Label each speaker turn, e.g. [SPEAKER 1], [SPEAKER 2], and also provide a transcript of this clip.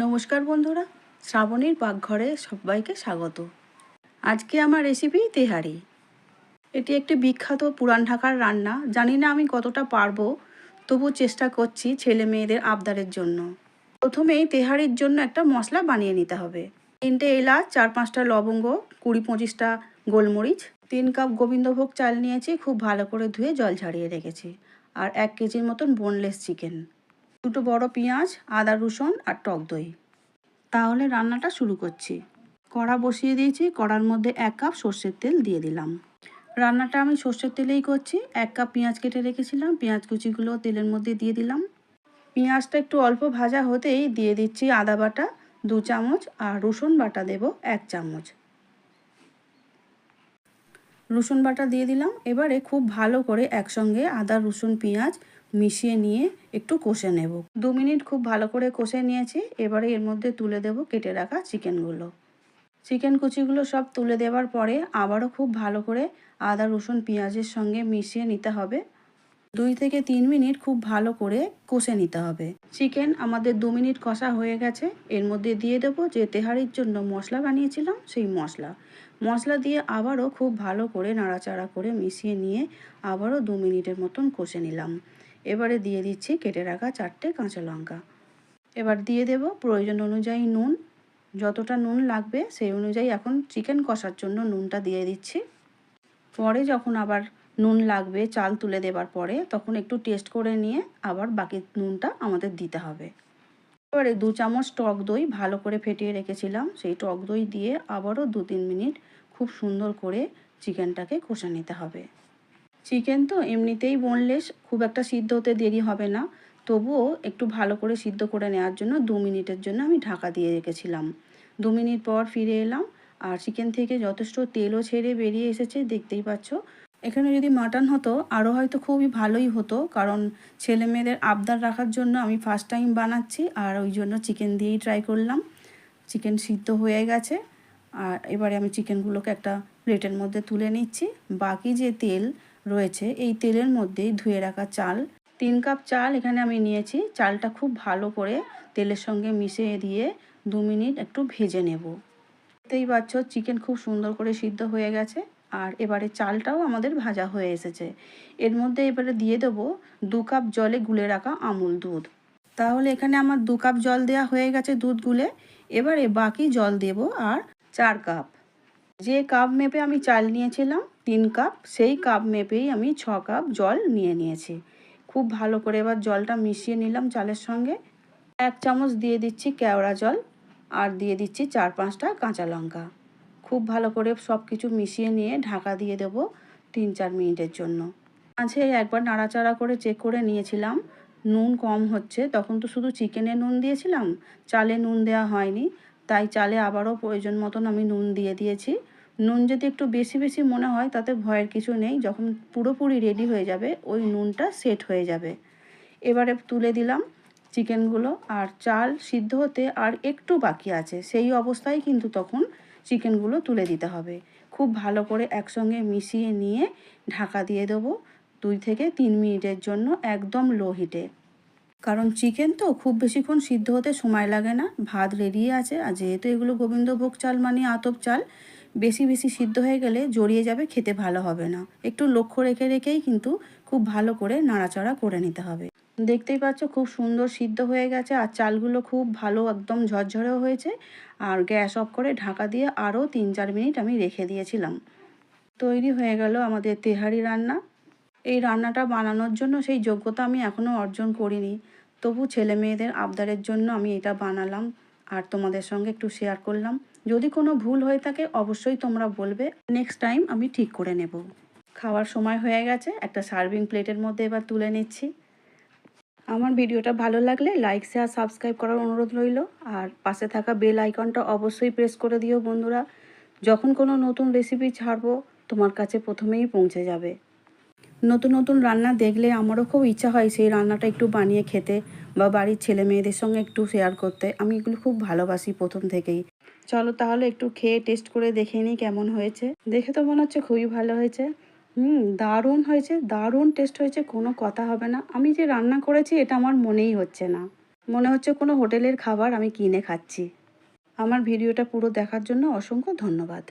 [SPEAKER 1] নমস্কার বন্ধুরা, শ্রাবণীর পাকঘরে সবাইকে স্বাগত। আজকে আমার রেসিপি তেহারি। এটি একটি বিখ্যাত পুরান ঢাকার রান্না, জানি না আমি কতটা পারব, তবু চেষ্টা করছি ছেলে মেয়েদের আবদারের জন্য। প্রথমেই তেহারির জন্য একটা মশলা বানিয়ে নিতে হবে। তিনটে এলাচ, চার পাঁচটা লবঙ্গ, কুড়ি পঁচিশটা গোলমরিচ, তিন কাপ গোবিন্দভোগ চাল নিয়েছি, খুব ভালো করে ধুয়ে জল ঝাড়িয়ে রেখেছি, আর এক কেজির মতন বোনলেস চিকেন দুটো বড় পেঁয়াজ, আদা রসুন আর টক দই। তাহলে রান্নাটা শুরু করছি। কড়া বসিয়ে দিয়েছি, কড়ার মধ্যে এক কাপ সর্ষের তেল দিয়ে দিলাম। রান্নাটা আমি সর্ষের তেলেই করছি। এক কাপ পেঁয়াজ কেটে রেখেছিলাম, পেঁয়াজ কুচিগুলো তেলের মধ্যে দিয়ে দিলাম। পেঁয়াজটা একটু অল্প ভাজা হতেই দিয়ে দিচ্ছি আদা বাটা, দু চামচ আর রসুন বাটা দেব এক চামচ। রসুন বাটা দিয়ে দিলাম। এবারে খুব ভালো করে একসঙ্গে আদা, রসুন, পেঁয়াজ মিশিয়ে নিয়ে একটু কষে নেব। দু মিনিট খুব ভালো করে কষে নিয়েছি, এবারে এর মধ্যে তুলে দেব কেটে রাখা চিকেনগুলো। চিকেন কুচিগুলো সব তুলে দেওয়ার পরে আবারও খুব ভালো করে আদা, রসুন, পেঁয়াজের সঙ্গে মিশিয়ে নিতে হবে। দুই থেকে তিন মিনিট খুব ভালো করে কষে নিতে হবে। চিকেন আমাদের দু মিনিট কষা হয়ে গেছে। এর মধ্যে দিয়ে দেবো যে তেহারির জন্য মশলা বানিয়েছিলাম, সেই মশলা। মশলা দিয়ে আবারও খুব ভালো করে নাড়াচাড়া করে মিশিয়ে নিয়ে আবারও দু মিনিটের মতন কষে নিলাম। এবারে দিয়ে দিচ্ছি কেটে রাখা চারটে কাঁচা লঙ্কা। এবার দিয়ে দেব প্রয়োজন অনুযায়ী নুন। যতটা নুন লাগবে সেই অনুযায়ী এখন চিকেন কষার জন্য নুনটা দিয়ে দিচ্ছি। পরে যখন আবার নুন লাগবে, চাল তুলে দেবার পরে তখন একটু টেস্ট করে নিয়ে আবার বাকি নুনটা আমাদের দিতে হবে। এবারে দু চামচ টক দই ভালো করে ফেটিয়ে রেখেছিলাম। সেই টক দই দিয়ে আবারও দু তিন মিনিট খুব সুন্দর করে চিকেনটাকে কষে নিতে হবে। চিকেন তো এমনিতেই বোনলেস খুব একটা সিদ্ধ হতে দেরি হবে না। তবুও একটু ভালো করে সিদ্ধ করে নেওয়ার জন্য দু মিনিটের জন্য আমি ঢাকা দিয়ে রেখেছিলাম। দু মিনিট পর ফিরে এলাম আর চিকেন থেকে যথেষ্ট তেলও ছেড়ে বেরিয়ে এসেছে, দেখতেই পাচ্ছ। এখানে যদি মাটন হতো, আরও হয়তো খুবই ভালোই হতো, কারণ ছেলে মেয়েদের আবদার রাখার জন্য আমি ফার্স্ট টাইম বানাচ্ছি আর ওই জন্য চিকেন দিয়েই ট্রাই করলাম। চিকেন সিদ্ধ হয়ে গেছে। আর এবারে আমি চিকেনগুলোকে একটা প্লেটের মধ্যে তুলে নিচ্ছি। বাকি যে তেল রয়েছে। এই তেলের মধ্যেই ধুয়ে রাখা চাল। তিন কাপ চাল এখানে আমি নিয়েছি। চালটা খুব ভালো করে তেলের সঙ্গে মিশিয়ে দিয়ে দু মিনিট একটু ভেজে নেব। দেখতেই পাচ্ছ চিকেন খুব সুন্দর করে সিদ্ধ হয়ে গেছে। আর এবারে চালটাও আমাদের ভাজা হয়ে এসেছে। এর মধ্যে এবারে দিয়ে দেবো দু কাপ জলে গুলে রাখা আমুল দুধ। তাহলে এখানে আমার দু কাপ জল দেওয়া হয়ে গেছে দুধ গুলে। এবারে বাকি জল দেব আর চার কাপ। যে কাপ মেপে আমি চাল নিয়েছিলাম, তিন কাপ সেই কাপ মেপেই আমি ছ কাপ জল নিয়ে নিয়েছি। খুব ভালো করে এবার জলটা মিশিয়ে নিলাম চালের সঙ্গে। এক চামচ দিয়ে দিচ্ছি কেওড়া জল আর দিয়ে দিচ্ছি চার পাঁচটা কাঁচা লঙ্কা। খুব ভালো করে সব কিছু মিশিয়ে নিয়ে ঢাকা দিয়ে দেব তিন চার মিনিটের জন্য। মাঝে একবার নাড়াচাড়া করে চেক করে নিয়েছিলাম। নুন কম হচ্ছে, তখন তো শুধু চিকেনে নুন দিয়েছিলাম, চালে নুন দেওয়া হয়নি, তাই চালে আবারও প্রয়োজন মতন আমি নুন দিয়ে দিয়েছি। নুন যদি একটু বেশি বেশি মনে হয়, তাতে ভয়ের কিছু নেই। যখন পুরোপুরি রেডি হয়ে যাবে, ওই নুনটা সেট হয়ে যাবে। এবারে তুলে দিলাম চিকেনগুলো, আর চাল সিদ্ধ হতে আর একটু বাকি আছে। সেই অবস্থায় কিন্তু তখন চিকেনগুলো তুলে দিতে হবে। খুব ভালো করে একসঙ্গে মিশিয়ে নিয়ে ঢাকা দিয়ে দেবো দুই থেকে তিন মিনিটের জন্য একদম লো হিটে কারণ চিকেন তো খুব বেশিক্ষণ সিদ্ধ হতে সময় লাগে না। ভাত রেডি আছে, আর যেহেতু এগুলো গোবিন্দভোগ চাল মানে আতপ চাল বেশি বেশি সিদ্ধ হয়ে গেলে জড়িয়ে যাবে, খেতে ভালো হবে না। একটু লক্ষ্য রেখে রেখেই কিন্তু খুব ভালো করে নাড়াচাড়া করে নিতে হবে। দেখতেই পাচ্ছ খুব সুন্দর সিদ্ধ হয়ে গেছে আর চালগুলো খুব ভালো একদম ঝরঝরেও হয়েছে। আর গ্যাস অফ করে ঢাকা দিয়ে আরও তিন চার মিনিট আমি রেখে দিয়েছিলাম। তৈরি হয়ে গেল আমাদের তেহারি রান্না। এই রান্নাটা বানানোর জন্য সেই যোগ্যতা আমি এখনও অর্জন করিনি। তবু ছেলে মেয়েদের আবদারের জন্য আমি এটা বানালাম। আর তোমাদের সঙ্গে একটু শেয়ার করলাম। যদি কোনো ভুল হয়ে থাকে, অবশ্যই তোমরা বলবে। নেক্সট টাইম আমি ঠিক করে নেব। খাওয়ার সময় হয়ে গেছে, একটা সার্ভিং প্লেটের মধ্যে এবার তুলে নিচ্ছি। আমার ভিডিওটা ভালো লাগলে লাইক শেয়ার সাবস্ক্রাইব করার অনুরোধ রইল। আর পাশে থাকা বেল আইকনটা অবশ্যই প্রেস করে দিও বন্ধুরা। যখন কোনো নতুন রেসিপি ছাড়বো, তোমার কাছে প্রথমেই পৌঁছে যাবে। নতুন নতুন রান্না দেখলে আমারও খুব ইচ্ছা হয় সেই রান্নাটা একটু বানিয়ে খেতে। বা বাড়ির ছেলে মেয়েদের সঙ্গে একটু শেয়ার করতে। আমি এগুলো খুব ভালোবাসি প্রথম থেকেই। চলো তাহলে একটু খেয়ে টেস্ট করে দেখে নিই কেমন হয়েছে। দেখে তো মনে হচ্ছে খুবই ভালো হয়েছে। হুম, দারুণ হয়েছে, দারুণ টেস্ট হয়েছে, কোনো কথা হবে না। আমি যে রান্না করেছি, এটা আমার মনেই হচ্ছে না। মনে হচ্ছে কোনো হোটেলের খাবার আমি কিনে খাচ্ছি। আমার ভিডিওটা পুরো দেখার জন্য অসংখ্য ধন্যবাদ।